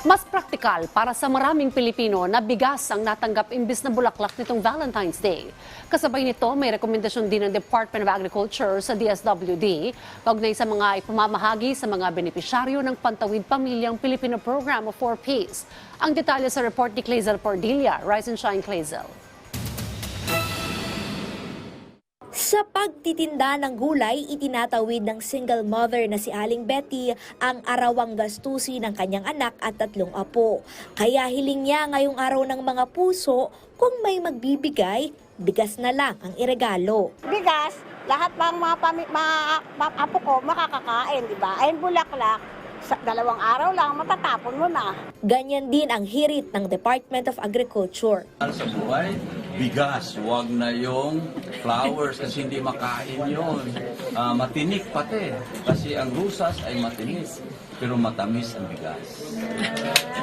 Mas praktikal para sa maraming Pilipino na bigas ang natanggap imbis na bulaklak nitong Valentine's Day. Kasabay nito, may rekomendasyon din ng Department of Agriculture sa DSWD kaugnay sa mga ipamamahagi sa mga benepisyaryo ng Pantawid Pamilyang Pilipino Program of 4 Ps. Ang detalye sa report ni Clazel Pordilla. Rise and Shine, Clazel. Sa pagtitinda ng gulay, itinatawid ng single mother na si Aling Betty ang arawang gastusi ng kanyang anak at tatlong apo. Kaya hiling niya ngayong araw ng mga puso kung may magbibigay, bigas na lang ang iregalo. bigas, lahat ng mga, pami, mga, mga apo ko makakakain, di ba? Ayun bulaklak, sa dalawang araw lang, matatapon mo na. Ganyan din ang hirit ng Department of Agriculture. Sa buhay, bigas, wag na yung flowers kasi hindi makain yun. Ah, matinik pati, kasi ang rusas ay matinik, pero matamis ang bigas.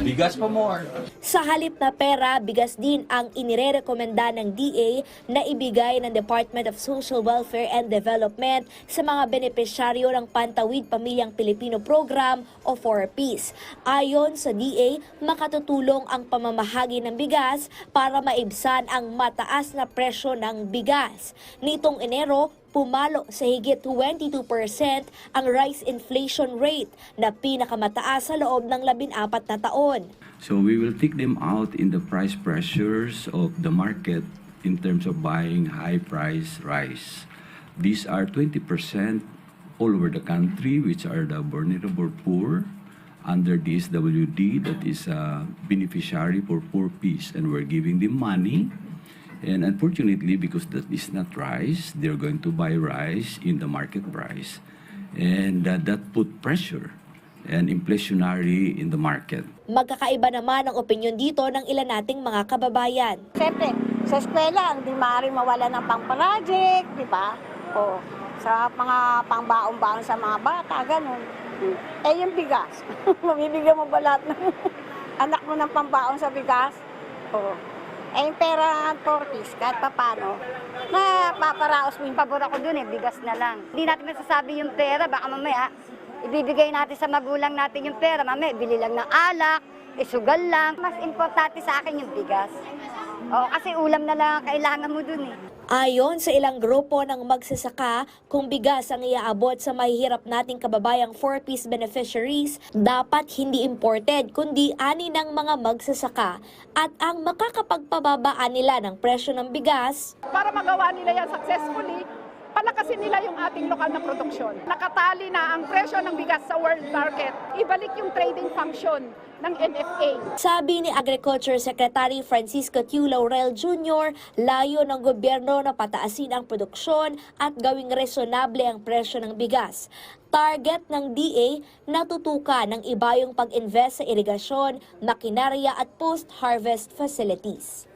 Bigas pa more. Sa halip na pera, bigas din ang inirerekomenda ng DA na ibigay ng Department of Social Welfare and Development sa mga benepisyaryo ng Pantawid Pamilyang Pilipino Program o 4Ps. Ayon sa DA, makatutulong ang pamamahagi ng bigas para maibsan ang mataas na presyo ng bigas. Nitong Enero, pumalo sa higit 22% ang rice inflation rate na pinakamataas sa loob ng 14 na taon. So we will take them out in the price pressures of the market in terms of buying high price rice. These are 20% all over the country, which are the vulnerable poor under this WD that is a beneficiary for poor peace and we're giving them money. And unfortunately, because that is not rice, they're going to buy rice in the market price. And uh, that put pressure and inflationary in the market. Magkakaiba naman ang opinyon dito ng ilan nating mga kababayan. Siyempre, sa eskwela, hindi maaaring mawala ng pang-project, di ba? O, sa mga pangbaon-baon sa mga bata, ganun. Eh, yung bigas, mabibigyan mo ba lahat ng anak mo ng pambaon sa bigas? O, eh, yung pera tortis, kahit pa paano, na paparaos mo yung pabor ako dun eh, bigas na lang. Hindi natin masasabi yung pera, baka mamaya ibibigay natin sa magulang natin yung pera, mamaya bili lang ng alak, isugal lang. Mas importante sa akin yung bigas. O, kasi ulam na lang ang kailangan mo dun eh. Ayon sa ilang grupo ng magsasaka, kung bigas ang iaabot sa mahihirap nating kababayang 4-piece beneficiaries, dapat hindi imported kundi ani ng mga magsasaka. At ang makakapagpababaan nila ng presyo ng bigas, para magawa nila yan successfully, palakasin nila yung ating lokal na produksyon. Nakatali na ang presyo ng bigas sa world market. Ibalik yung trading function ng NFA. Sabi ni Agriculture Secretary Francisco Q. Laurel Jr., layo ng gobyerno na pataasin ang produksyon at gawing resonable ang presyo ng bigas. Target ng DA na tutukan ng iba yung pag-invest sa irigasyon, makinarya at post-harvest facilities.